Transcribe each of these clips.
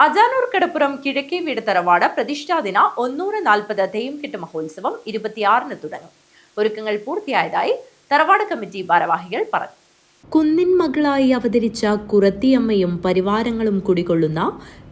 അജാനൂർ കടപ്പുറം കിഴക്കേ വീട് തറവാട് പ്രതിഷ്ഠാദിന ഒന്നൂറ് നാൽപ്പത് തെയ്യം മഹോത്സവം ഇരുപത്തിയാറിന് തുടങ്ങും. ഒരുക്കങ്ങൾ പൂർത്തിയായതായി തറവാട് കമ്മിറ്റി ഭാരവാഹികൾ പറഞ്ഞു. കുന്നിൻ മകളായി അവതരിച്ച കുറത്തിയമ്മയും പരിവാരങ്ങളും കുടികൊള്ളുന്ന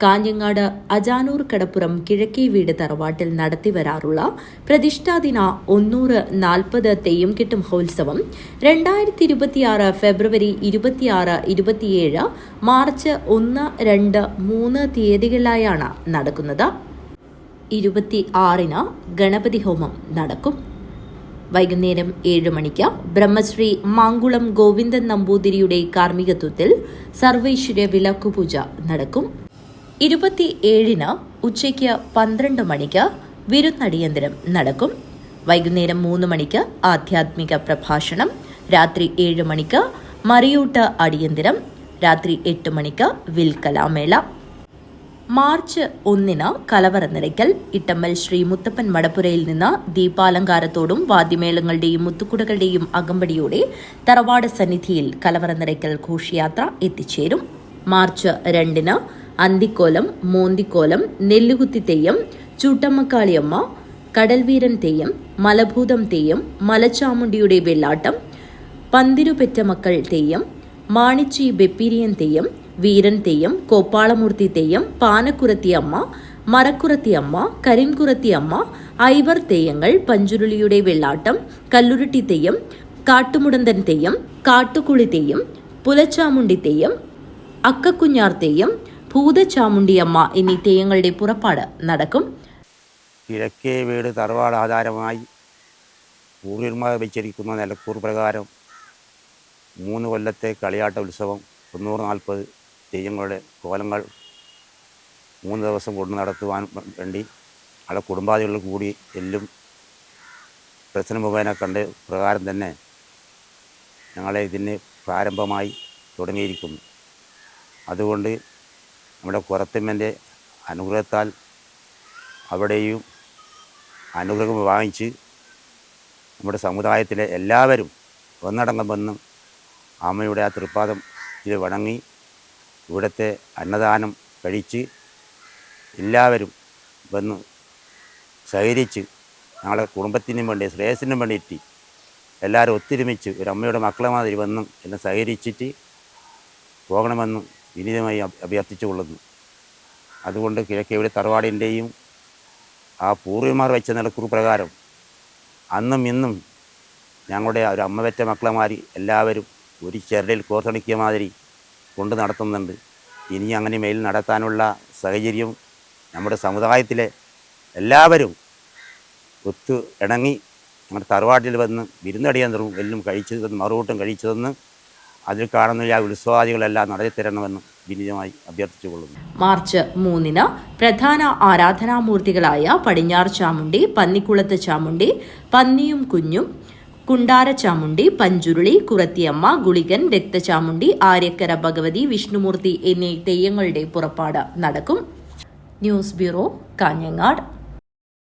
കാഞ്ഞങ്ങാട് അജാനൂർ കടപ്പുറം കിഴക്കേ വീട് തറവാട്ടിൽ നടത്തിവരാറുള്ള പ്രതിഷ്ഠാദിന ഒന്നൂറ് നാൽപ്പത് തെയ്യം കിട്ടും മഹോത്സവം രണ്ടായിരത്തി ഇരുപത്തിയാറ് ഫെബ്രുവരി ഇരുപത്തിയാറ് ഇരുപത്തിയേഴ് മാർച്ച് ഒന്ന് രണ്ട് മൂന്ന് തീയതികളിലായാണ് നടക്കുന്നത്. ഇരുപത്തി ആറിന് ഗണപതി ഹോമം നടക്കും. വൈകുന്നേരം ഏഴ് മണിക്ക് ബ്രഹ്മശ്രീ മാങ്കുളം ഗോവിന്ദൻ നമ്പൂതിരിയുടെ കാർമ്മികത്വത്തിൽ സർവൈശ്വര്യ വിളക്കുപൂജ നടക്കും. ഇരുപത്തി ഏഴിന് ഉച്ചയ്ക്ക് പന്ത്രണ്ട് മണിക്ക് വിരുന്നടിയന്തരം നടക്കും. വൈകുന്നേരം മൂന്ന് മണിക്ക് ആധ്യാത്മിക പ്രഭാഷണം. രാത്രി ഏഴ് മണിക്ക് മറിയൂട്ട് അടിയന്തരം. രാത്രി എട്ട് മണിക്ക് വിൽക്കലാമേള. മാർച്ച് ഒന്നിന് കലവറ നിറയ്ക്കൽ ഇട്ടമ്മൽ ശ്രീ മുത്തപ്പൻ മടപ്പുരയിൽ നിന്ന് ദീപാലങ്കാരത്തോടും വാദ്യമേളങ്ങളുടെയും മുത്തുക്കുടകളുടെയും അകമ്പടിയോടെ തറവാട് സന്നിധിയിൽ കലവറ നിറയ്ക്കൽ ഘോഷയാത്ര എത്തിച്ചേരും. മാർച്ച് രണ്ടിന് അന്തിക്കോലം മോന്തിക്കോലം നെല്ലുകുത്തി തെയ്യം ചൂട്ടമ്മക്കാളിയമ്മ കടൽവീരൻ തെയ്യം മലഭൂതം തെയ്യം മലച്ചാമുണ്ടിയുടെ വെള്ളാട്ടം പന്തിരുപെറ്റ മക്കൾ തെയ്യം മാണിച്ചി ബെപ്പീരിയൻ തെയ്യം വീരൻ തെയ്യം കോപ്പാളമൂർത്തി തെയ്യം പാനക്കുറത്തിയമ്മ മറക്കുറത്തിയമ്മ കരിൻകുറത്തിയമ്മ ഐവർ തെയ്യങ്ങൾ പഞ്ചുരുളിയുടെ വെള്ളാട്ടം കല്ലുരുട്ടി തെയ്യം കാട്ടുമുടന്തൻ തെയ്യം കാട്ടുകുളി തെയ്യം പുലച്ചാമുണ്ടി തെയ്യം അക്കക്കുഞ്ഞാർ തെയ്യം ഭൂതച്ചാമുണ്ടിയമ്മ എന്നീ തെയ്യങ്ങളുടെ പുറപ്പാട് നടക്കും. കിഴക്കേ വീട് തറവാട് ആധാരമായി പൂർവിന്മാർ വെച്ചിരിക്കുന്ന നിലക്കൂർ പ്രകാരം മൂന്ന് കൊല്ലത്തെ കളിയാട്ട ഉത്സവം തൊണ്ണൂറ് നാൽപ്പത് തെയ്യങ്ങളുടെ കോലങ്ങൾ മൂന്ന് ദിവസം കൊണ്ട് നടത്തുവാൻ വേണ്ടി അവിടെ കുടുംബാദികൾ കൂടി എല്ലും പ്രശ്നം മുഖേന കണ്ട് പ്രകാരം തന്നെ ഞങ്ങളെ ഇതിന് പ്രാരംഭമായി തുടങ്ങിയിരിക്കുന്നു. അതുകൊണ്ട് നമ്മുടെ കുറത്തമ്മന്റെ അനുഗ്രഹത്താൽ അവിടെയും അനുഗ്രഹം വാങ്ങിച്ച് നമ്മുടെ സമുദായത്തിലെ എല്ലാവരും ഒന്നടങ്കം വന്നും അമ്മയുടെ ആ തൃപ്പാദം ഇത് വണങ്ങി ഇവിടുത്തെ അന്നദാനം കഴിച്ച് എല്ലാവരും വന്ന് സഹകരിച്ച് ഞങ്ങളുടെ കുടുംബത്തിനും വേണ്ടി ശ്രേയസിനും വേണ്ടിയിട്ട് എല്ലാവരും ഒത്തൊരുമിച്ച് ഒരു അമ്മയുടെ മക്കളെ മാതിരി വന്നും എന്നെ സഹകരിച്ചിട്ട് പോകണമെന്നും വിനീതമായി അഭ്യർത്ഥിച്ചു അഭ്യർത്ഥിച്ചുകൊള്ളുന്നു. അതുകൊണ്ട് കിഴക്കേവിടെ തറവാടിന്റെയും ആ പൂർവിമാർ വെച്ച നിലക്കുറു പ്രകാരം അന്നും ഇന്നും ഞങ്ങളുടെ ഒരു അമ്മ വെറ്റ മക്കളമാരി എല്ലാവരും ഒരു ചെരടിൽ കോർത്തണിക്കിയ മാതിരി കൊണ്ട് നടത്തുന്നുണ്ട്. ഇനി അങ്ങനെ മേൽ നടത്താനുള്ള സാഹചര്യം നമ്മുടെ സമുദായത്തിലെ എല്ലാവരും ഒത്തു ഇണങ്ങി ഞങ്ങളുടെ തറവാട്ടിൽ വന്ന് വിരുന്നടിയന്തരവും എല്ലാം കഴിച്ചു തന്ന് മറുകൂട്ടം കഴിച്ചു തന്ന് അതിൽ കാണുന്ന ആ ഉത്സവാദികളെല്ലാം നടത്തിത്തരണമെന്ന് വിനീതമായി അഭ്യർത്ഥിച്ചു കൊള്ളുന്നു മാർച്ച് മൂന്നിന് പ്രധാന ആരാധനാമൂർത്തികളായ പടിഞ്ഞാർ ചാമുണ്ടി പന്നിക്കുളത്ത് ചാമുണ്ടി പന്നിയും കുഞ്ഞും കുണ്ടാര ചാമുണ്ടി പഞ്ചുരുളി കുറത്തിയമ്മ ഗുളികൻ രക്തചാമുണ്ടി ആര്യക്കര ഭഗവതി വിഷ്ണുമൂർത്തി എന്നീ തെയ്യങ്ങളുടെ പുറപ്പാട് നടക്കും. News bureau Kanhangad.